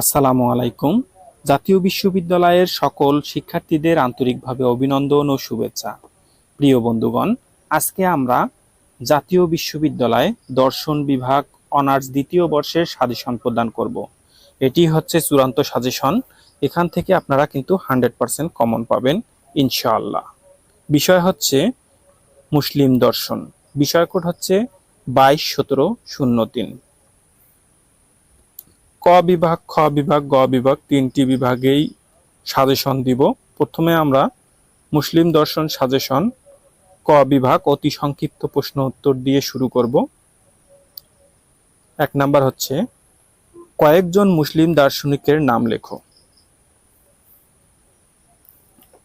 আসসালামু আলাইকুম। জাতীয় বিশ্ববিদ্যালয়ের সকল শিক্ষার্থীদের আন্তরিকভাবে অভিনন্দন ও শুভেচ্ছা। প্রিয় বন্ধুগণ, আজকে আমরা জাতীয় বিশ্ববিদ্যালয় দর্শন বিভাগ অনার্স দ্বিতীয় বর্ষের সাজেশন প্রদান করব। এটি হচ্ছে চূড়ান্ত সাজেশন। এখান থেকে আপনারা কিন্তু হান্ড্রেড পার্সেন্ট কমন পাবেন, ইনশাআল্লাহ। বিষয় হচ্ছে মুসলিম দর্শন। বিষয় কোড হচ্ছে বাইশ সতেরো শূন্য তিন। ক বিভাগ, খ বিভাগ, গ বিভাগ তিনটি বিভাগেই সাজেশন দিব। প্রথমে আমরা মুসলিম দর্শন সাজেশন, ক বিভাগ, অতি সংক্ষিপ্ত প্রশ্ন উত্তর দিয়ে শুরু করব। এক নাম্বার হচ্ছে, কয়েকজন মুসলিম দার্শনিকের নাম লেখো।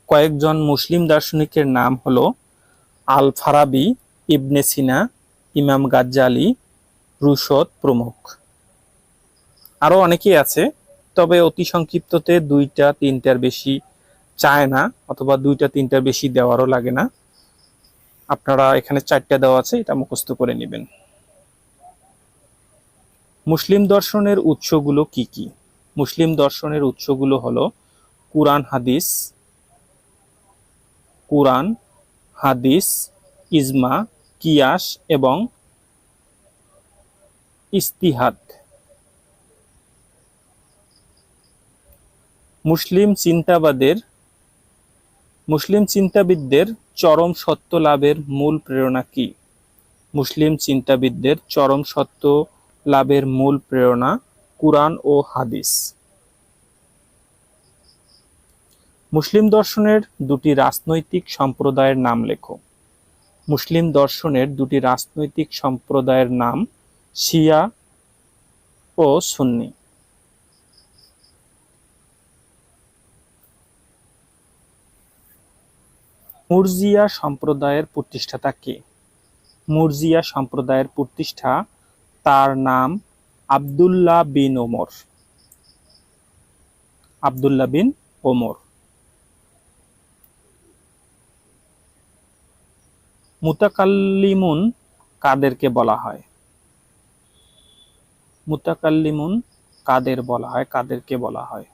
কয়েকজন মুসলিম দার্শনিকের নাম হলো আল ফারাবি ইবনে সিনা, ইমাম গাজ্জালি, রুশদ প্রমুখ। আরও অনেকেই আছে, তবে অতি সংক্ষিপ্ততে দুইটা, তিনটার বেশি চায় না, অথবা দুইটা, তিনটার বেশি দেওয়ারও লাগে না। আপনারা এখানে চারটা দেওয়া আছে, এটা মুখস্থ করে নেবেন। মুসলিম দর্শনের উৎসগুলো কি কি? মুসলিম দর্শনের উৎসগুলো হলো কুরআন, হাদিস কুরআন, হাদিস, ইজমা, কিয়াস এবং ইস্তিহাদ। মুসলিম চিন্তাবাদের, মুসলিম চিন্তাবিদদের চরম সত্য লাভের মূল প্রেরণা কি? মুসলিম চিন্তাবিদদের চরম সত্য লাভের মূল প্রেরণা কুরআন ও হাদিস। মুসলিম দর্শনের দুটি রাজনৈতিক সম্প্রদায়ের নাম লেখো। মুসলিম দর্শনের দুটি রাজনৈতিক সম্প্রদায়ের নাম শিয়া ও সুন্নি। মুরজিয়া সম্প্রদায়ের প্রতিষ্ঠাতা কে? মুরজিয়া সম্প্রদায়ের প্রতিষ্ঠা তার নাম আবদুল্লাহ বিন ওমর। আবদুল্লাহ বিন ওমর। মুতাকাল্লিমুন কাদেরকে বলা হয়? মুতাকাল্লিমুন কাদের বলা হয়? কাদেরকে বলা হয়?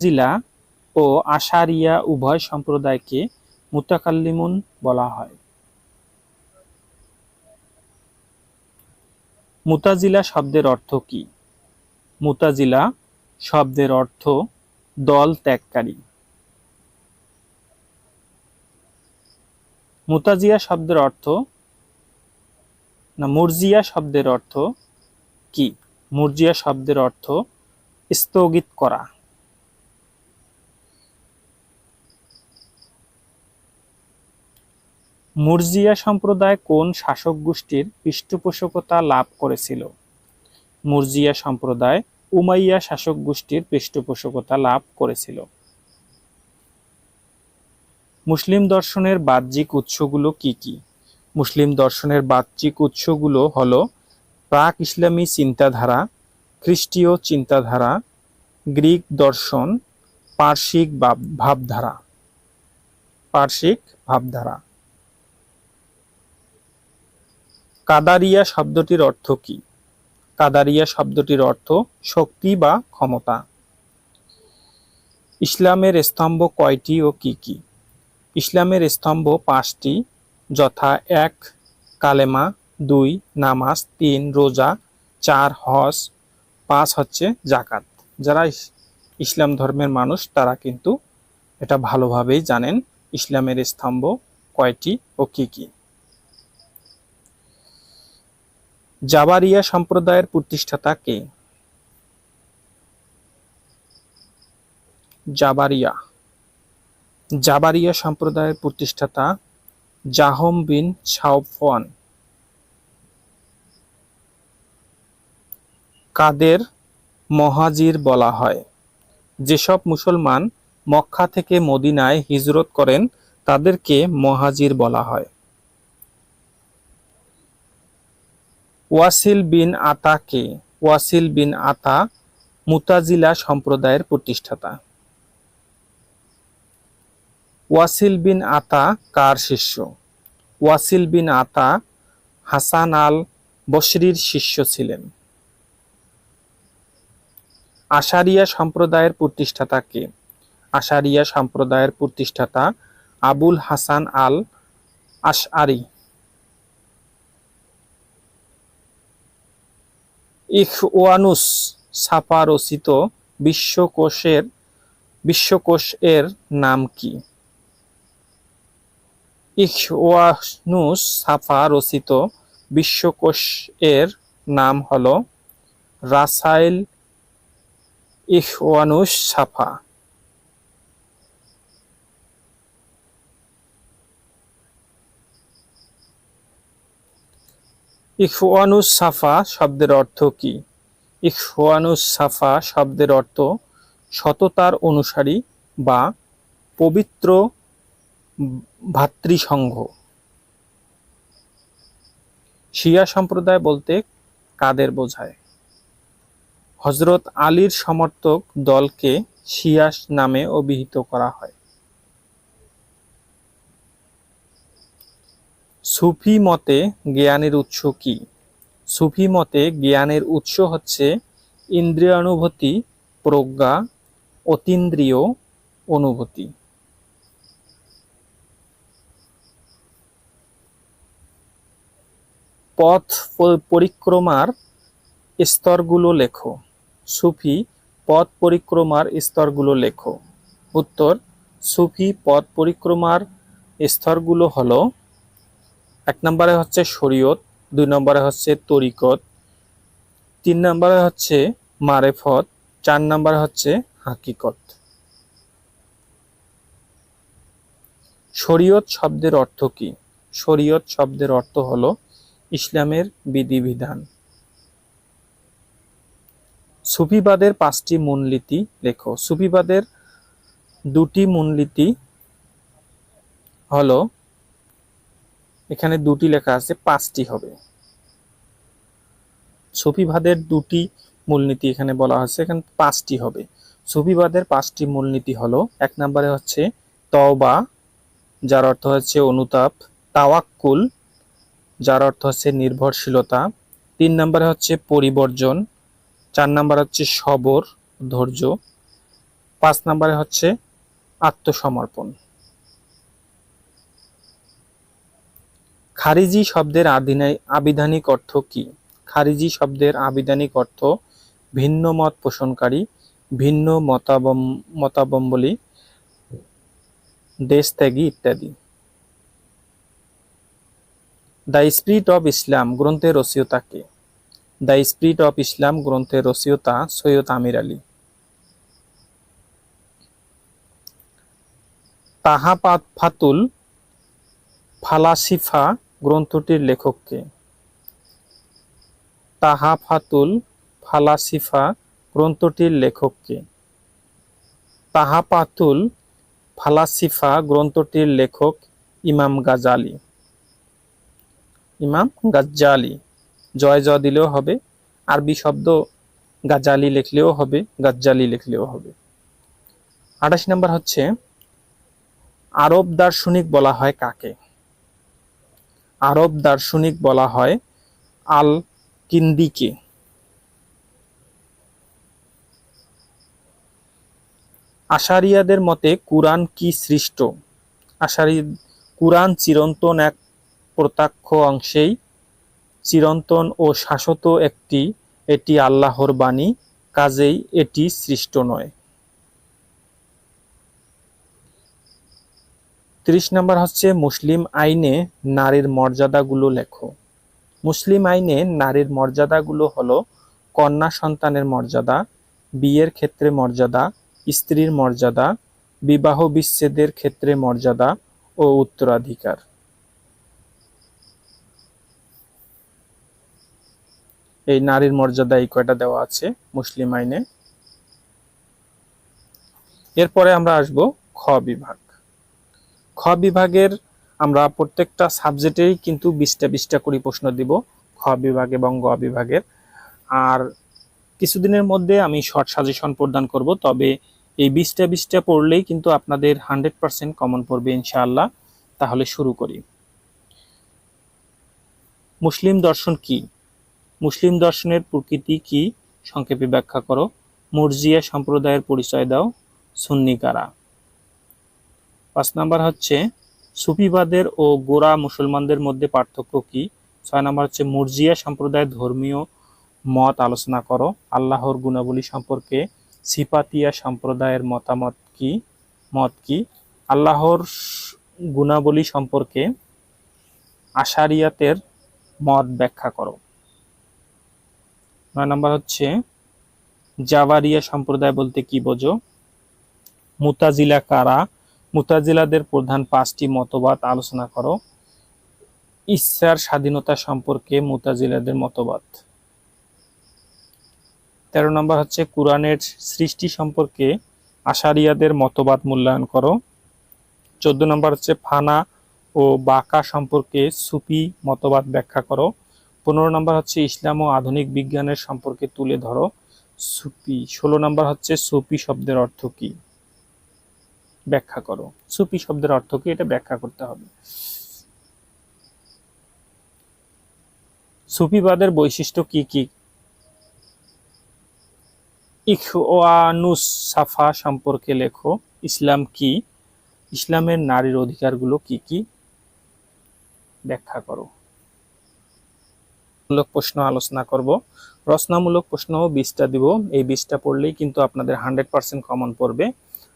জিলা ও আশারিয়া উভয় সম্প্রদায়কে মুতাকাল্লিমুন বলা হয়। মুতাজিলা শব্দের অর্থ কি? মুতাজিলা শব্দের অর্থ দল ত্যাগকারী। মুতাজিয়া শব্দের অর্থ না, মুরজিয়া শব্দের অর্থ কি? মুরজিয়া শব্দের অর্থ স্থগিত করা। মুরজিয়া সম্প্রদায় কোন শাসক গোষ্ঠীর পৃষ্ঠপোষকতা লাভ করেছিল? মুরজিয়া সম্প্রদায় উমাইয়া শাসক গোষ্ঠীর পৃষ্ঠপোষকতা লাভ করেছিল। মুসলিম দর্শনের বাহ্যিক উৎসগুলো কি কি? মুসলিম দর্শনের বাহ্যিক উৎসগুলো হলো প্রাক ইসলামী চিন্তাধারা, খ্রিস্টীয় চিন্তাধারা, গ্রিক দর্শন, পার্শ্বিক ভাবধারা। পার্শ্বিক ভাবধারা। কাদারিয়া শব্দটির অর্থ কি? কাদারিয়া শব্দটির অর্থ শক্তি বা ক্ষমতা। ইসলামের স্তম্ভ কয়টি ও কি কি? ইসলামের স্তম্ভ পাঁচটি, যথা এক, কালেমা, দুই, নামাজ, তিন, রোজা, চার, হজ, পাঁচ হচ্ছে জাকাত যারা ইসলাম ধর্মের মানুষ, তারা কিন্তু এটা ভালোভাবেই জানেন ইসলামের স্তম্ভ কয়টি ও কি কি। জাবারিয়া সম্প্রদায়ের প্রতিষ্ঠাতা কে? জাবারিয়া। জাবারিয়া সম্প্রদায়ের প্রতিষ্ঠাতা জাহম বিন ছাওফওয়ান কাদের মহাজির বলা হয়। যেসব মুসলমান মক্কা থেকে মদিনায় হিজরত করেন, তাদেরকে মহাজির বলা হয়। ওয়াসিল বিন আতা কে? ওয়াসিল বিন আতা মুতাজিলা সম্প্রদায়ের প্রতিষ্ঠাতা। ওয়াসিল বিন আতা কার শিষ্য? ওয়াসিল বিন আতা হাসান আল বসরির শিষ্য ছিলেন। আশারিয়া সম্প্রদায়ের প্রতিষ্ঠাতা কে? আশারিয়া সম্প্রদায়ের প্রতিষ্ঠাতা আবুল হাসান আল আশআরি। ইখওয়ানুস ছাপা রচিত বিশ্বকোষের বিশ্বকোষ এর নাম কি? ইখওয়ানুস ছাপা রচিত বিশ্বকোষ এর নাম হল রাসাইল ইখওয়ানুস ছাফা ইখওয়ানুস সাফা শব্দের অর্থ কি? ইখওয়ানুস সাফা শব্দের অর্থ সততার অনুসারী বা পবিত্র ভাতৃসংঘ। শিয়া সম্প্রদায় বলতে কাদের বোঝায়? হজরত আলীর সমর্থক দলকে শিয়া নামে অভিহিত করা হয়। সুফি মতে জ্ঞানের উৎস কি? সুফি মতে জ্ঞানের উৎস হচ্ছে ইন্দ্রিয়ানুভূতি, প্রজ্ঞা, অতীন্দ্রিয় অনুভূতি। পথ পরিক্রমার স্তরগুলো লেখো। সুফি পথ পরিক্রমার স্তরগুলো লেখো। উত্তর, সুফি পথ পরিক্রমার স্তরগুলো হলো এক নম্বরে হচ্ছে শরীয়ত, দুই নম্বরে হচ্ছে তরিকত, তিন নম্বরে হচ্ছে মারেফত, চার নম্বরে হচ্ছে হাকিকত। শরীয়ত শব্দের অর্থ কি? শরীয়ত শব্দের অর্থ হলো ইসলামের বিধিবিধান। সুফিবাদের পাঁচটি মূলনীতি লেখো। সুফিবাদের দুটি মূলনীতি হলো এখানে দুটি লেখা আছে, পাঁচটি হবে। সুফিবাদের দুটি মূলনীতি এখানে বলা হয়েছে, এখানে পাঁচটি হবে। সুফিবাদের পাঁচটি মূলনীতি হলো, এক নম্বরে হচ্ছে তওবা, যার অর্থ হচ্ছে অনুতাপ, তাওয়াক্কুল, যার অর্থ হচ্ছে নির্ভরশীলতা। তিন নম্বরে হচ্ছে পরিবর্জন, চার নম্বর হচ্ছে সবর, ধৈর্য। পাঁচ নম্বরে হচ্ছে আত্মসমর্পণ। খারিজি শব্দের আবিধানিক অর্থ কি? খারিজি শব্দের আবিধানিক অর্থ ভিন্ন মত পোষণকারী, ভিন্ন মতাবম, মতাবম্বলী দেশত্যাগী ইত্যাদি। দ্য স্পিরিট অফ ইসলাম গ্রন্থের রচয়িতা কে? দ্য স্পিরিট অফ ইসলাম গ্রন্থের রচয়িতা সৈয়দ আমির আলী। তাহাপাত ফাতুল ফালাসিফা গ্রন্থটির লেখক কে তাহাফাতুল ফালাসিফা গ্রন্থটির লেখক কে তাহাপাতুল ফালাসিফা গ্রন্থটির লেখক ইমাম গাজালি। ইমাম গাজ্জালি। জয় জ দিলেও হবে। আরবি শব্দ গাজালি লিখলেও হবে, গাজ্জালি লিখলেও হবে। আঠাশ নম্বর হচ্ছে, আরব দার্শনিক বলা হয় কাকে? আরব দার্শনিক বলা হয় আল কিন্দিকে আশারিয়াদের মতে কুরআন কি সৃষ্ট? আশারি কুরআন চিরন্তন এক প্রত্যক্ষ অংশেই চিরন্তন ও শাশ্বত একটি, এটি আল্লাহর বাণী, কাজেই এটি সৃষ্ট নয়। তিরিশ নম্বর হচ্ছে, মুসলিম আইনে নারীর মর্যাদাগুলো লেখো। মুসলিম আইনে নারীর মর্যাদাগুলো হলো, কন্যা সন্তানের মর্যাদা, বিয়ের ক্ষেত্রে মর্যাদা, স্ত্রীর মর্যাদা, বিবাহ বিচ্ছেদের ক্ষেত্রে মর্যাদা ও উত্তরাধিকার। এই নারীর মর্যাদা এই কয়টা দেওয়া আছে, মুসলিম আইনে? এরপরে আমরা আসব খ বিভাগ। খ বিভাগের আমরা প্রত্যেকটা সাবজেক্টেই কিন্তু বিশটা বিশটা করে প্রশ্ন দিব, খ বিভাগ এবং গ বিভাগের। আর কিছুদিনের মধ্যে আমি শর্ট সাজেশন প্রদান করব, তবে এই বিশটা বিশটা পড়লেই কিন্তু আপনাদের হান্ড্রেড পার্সেন্ট কমন পড়বে ইনশাআল্লাহ। তাহলে শুরু করি। মুসলিম দর্শন কি? মুসলিম দর্শনের প্রকৃতি কি? সংক্ষেপে ব্যাখ্যা করো। মুরজিয়া সম্প্রদায়ের পরিচয় দাও। সুন্নি কারা? পাঁচ নাম্বার হচ্ছে, সুফিবাদের ও গোরা মুসলমানদের মধ্যে পার্থক্য কি? ছয় নাম্বার হচ্ছে, মুরজিয়া সম্প্রদায়ের ধর্মীয় মত আলোচনা করো। আল্লাহর গুণাবলী সম্পর্কে সিপাতিয়া সম্প্রদায়ের মতামত কি? মত কি? আল্লাহর গুণাবলী সম্পর্কে আশারিয়াতের মত ব্যাখ্যা করো। নয় নাম্বার হচ্ছে জাভারিয়া সম্প্রদায় বলতে কি বোঝো? মুতাজিলা কারা? মুতাজিলাদের প্রধান পাঁচটি মতবাদ আলোচনা করো। ইচ্ছার স্বাধীনতা সম্পর্কে মুতাজিলাদের মতবাদ। তেরো নম্বর হচ্ছে কোরআনের সৃষ্টি সম্পর্কে আশারিয়াদের মতবাদ মূল্যায়ন করো। চোদ্দ নম্বর হচ্ছে ফানা ও বাঁকা সম্পর্কে সুপি মতবাদ ব্যাখ্যা করো। পনেরো নম্বর হচ্ছে ইসলাম ও আধুনিক বিজ্ঞানের সম্পর্কে তুলে ধরো। সুপি ষোলো নম্বর হচ্ছে সুপি শব্দের অর্থ কি? ব্যাখ্যা করো। সুফি শব্দের অর্থ কি? এটা ব্যাখ্যা করতে হবে। সুফিবাদের বৈশিষ্ট্য কি কি? ইখওয়ানুস সাফা সম্পর্কে লেখো। ইসলাম কি? ইসলামের নারীর অধিকারগুলো কি কি? ব্যাখ্যা করো। মূলক প্রশ্ন আলোচনা করব। রচনামূলক প্রশ্ন বিশটা দিব। এই বিশটা পড়লেই কিন্তু আপনাদের হান্ড্রেড পার্সেন্ট কমন পড়বে।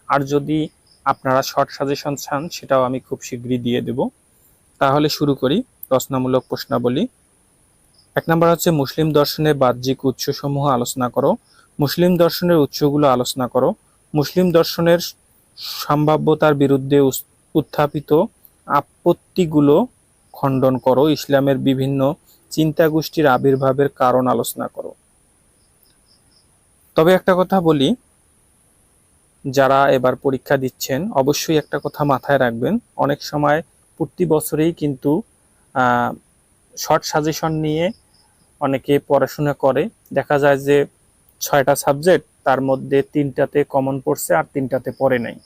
আর যদি আপনারা শর্ট সাজেশন চান, সেটাও আমি খুব শীঘ্রই দিয়ে দেব। তাহলে শুরু করি রচনামূলক প্রশ্নাবলী। এক নম্বর হচ্ছে, মুসলিম দর্শনের বাহ্যিক উৎসসমূহ আলোচনা করো। মুসলিম দর্শনের উৎসগুলো আলোচনা করো। মুসলিম দর্শনের সম্ভাব্যতার বিরুদ্ধে উত্থাপিত আপত্তিগুলো খণ্ডন করো। ইসলামের বিভিন্ন চিন্তা গোষ্ঠীর আবির্ভাবের কারণ আলোচনা করো। তবে একটা কথা বলি যারা এবার পরীক্ষা দিচ্ছেন, অবশ্যই একটা কথা মাথায় রাখবেন। অনেক সময় প্রতি বছরেই কিন্তু শর্ট সাজেশন নিয়ে অনেকে পড়াশোনা করে। দেখা যায় যে ছয়টা সাবজেক্ট তার মধ্যে তিনটাতে কমন পড়ছে আর তিনটাতে পড়ে নাই।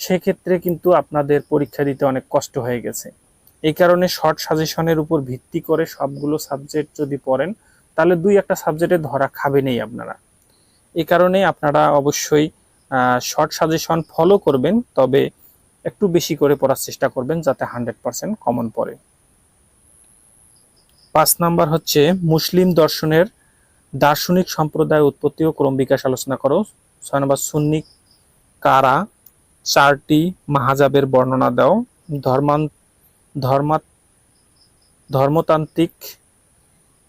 সেক্ষেত্রে কিন্তু আপনাদের পরীক্ষা দিতে অনেক কষ্ট হয়ে গেছে। এই কারণে শর্ট সাজেশনের উপর ভিত্তি করে সবগুলো সাবজেক্ট যদি পড়েন, তাহলে দুই একটা সাবজেক্টে ধরা খাবেনই আপনারা। এই কারণে আপনারা অবশ্যই শর্ট সাজেশন ফলো করবেন, তবে একটু বেশি করে পড়ার চেষ্টা করবেন যাতে হান্ড্রেড পার্সেন্ট কমন পড়ে। পাঁচ নাম্বার হচ্ছে, মুসলিম দর্শনের দার্শনিক সম্প্রদায় উৎপত্তি ও ক্রম বিকাশ আলোচনা করো। ছয় নম্বর, সুন্নি কারা চারটি মাহাজাবের বর্ণনা দাও। ধর্মান ধর্মা ধর্মতান্ত্রিক,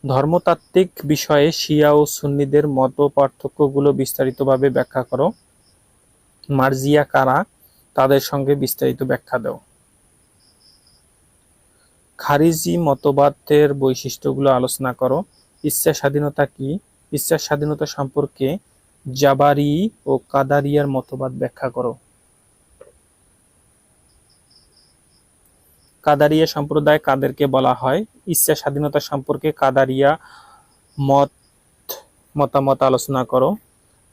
ধর্মতাত্ত্বিক বিষয়ে শিয়া ও সুন্নিদের মত পার্থক্যগুলো বিস্তারিতভাবে ব্যাখ্যা করো। মার্জিয়া কারা, তাদের সঙ্গে বিস্তারিত ব্যাখ্যা দাও। খারিজি মতবাদের বৈশিষ্ট্যগুলো আলোচনা করো। ইচ্ছা স্বাধীনতা কি? ইচ্ছা স্বাধীনতা সম্পর্কে জাবারি ও কাদারিয়ার মতবাদ ব্যাখ্যা করো। কাদারিয়া সম্প্রদায় কাদেরকে বলা হয়? ইচ্ছা স্বাধীনতা সম্পর্কে কাদারিয়া মত, মতামত আলোচনা করো।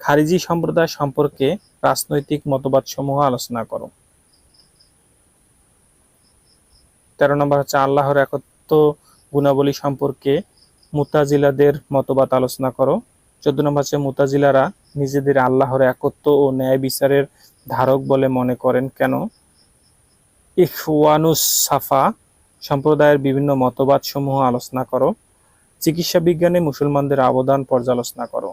খারিজি সম্প্রদায় সম্পর্কে রাজনৈতিক মতবাদ সমূহ আলোচনা করো। তেরো নম্বর হচ্ছে আল্লাহর একত্ব গুণাবলী সম্পর্কে মুতাজিলাদের মতবাদ আলোচনা করো। চোদ্দ নম্বর হচ্ছে মুতাজিলারা নিজেদের আল্লাহর একত্ব ও ন্যায় বিচারের ধারক বলে মনে করেন কেন? ইখওয়ানুস সাফা সম্প্রদায়ের বিভিন্ন মতবাদ সমূহ আলোচনা করো। চিকিৎসা বিজ্ঞানে মুসলমানদের অবদান পর্যালোচনা করো।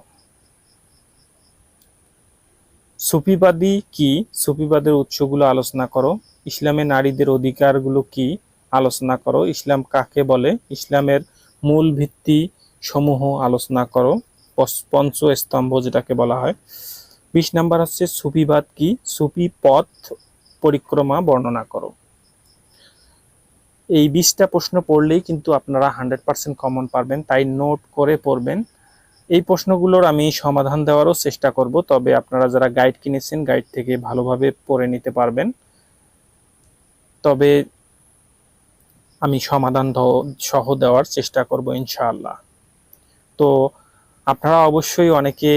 সুফিবাদী কি? সুফিবাদের উৎসগুলো আলোচনা করো। ইসলামে নারীদের অধিকারগুলো কি? আলোচনা করো। ইসলাম কাকে বলে? ইসলামের মূল ভিত্তি সমূহ আলোচনা করো। পঞ্চ স্তম্ভ যেটাকে বলা হয়। বিশ নাম্বার হচ্ছে সুফিবাদ কি? সুফি পথ পরিক্রমা বর্ণনা করো। এই বিশটা প্রশ্ন পড়লেই কিন্তু আপনারা হান্ড্রেড পার্সেন্ট কমন পারবেন। তাই নোট করে পড়বেন। এই প্রশ্নগুলোর আমি সমাধান দেওয়ারও চেষ্টা করব, তবে আপনারা যারা গাইড কিনেছেন, গাইড থেকে ভালোভাবে পড়ে নিতে পারবেন। তবে আমি সমাধান সহ দেওয়ার চেষ্টা করব ইনশাআল্লাহ। তো আপনারা অবশ্যই অনেকে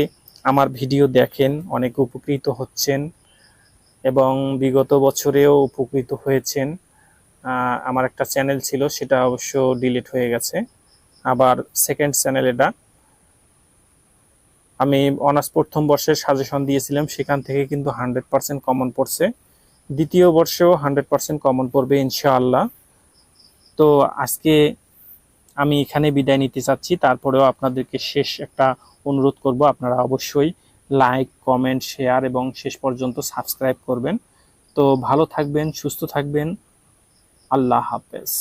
আমার ভিডিও দেখেন, অনেক উপকৃত হচ্ছেন এবং বিগত বছরেও উপকৃত হয়েছেন। আমার একটা চ্যানেল ছিল, সেটা অবশ্য ডিলিট হয়ে গেছে। আবার সেকেন্ড চ্যানেল এটা আমি অনার্স প্রথম বর্ষের সাজেশন দিয়েছিলাম, সেখান থেকে কিন্তু হান্ড্রেড পার্সেন্ট কমন পড়ছে। দ্বিতীয় বর্ষেও হান্ড্রেড পার্সেন্ট কমন পড়বে ইনশাআল্লাহ। তো আজকে আমি এখানে বিদায় নিতে চাচ্ছি, তারপরেও আপনাদেরকে শেষ একটা অনুরোধ করব, আপনারা অবশ্যই লাইক কমেন্ট শেয়ার এবং শেষ পর্যন্ত সাবস্ক্রাইব করবেন। তো ভালো থাকবেন, সুস্থ থাকবেন, আল্লাহ হাফেজ।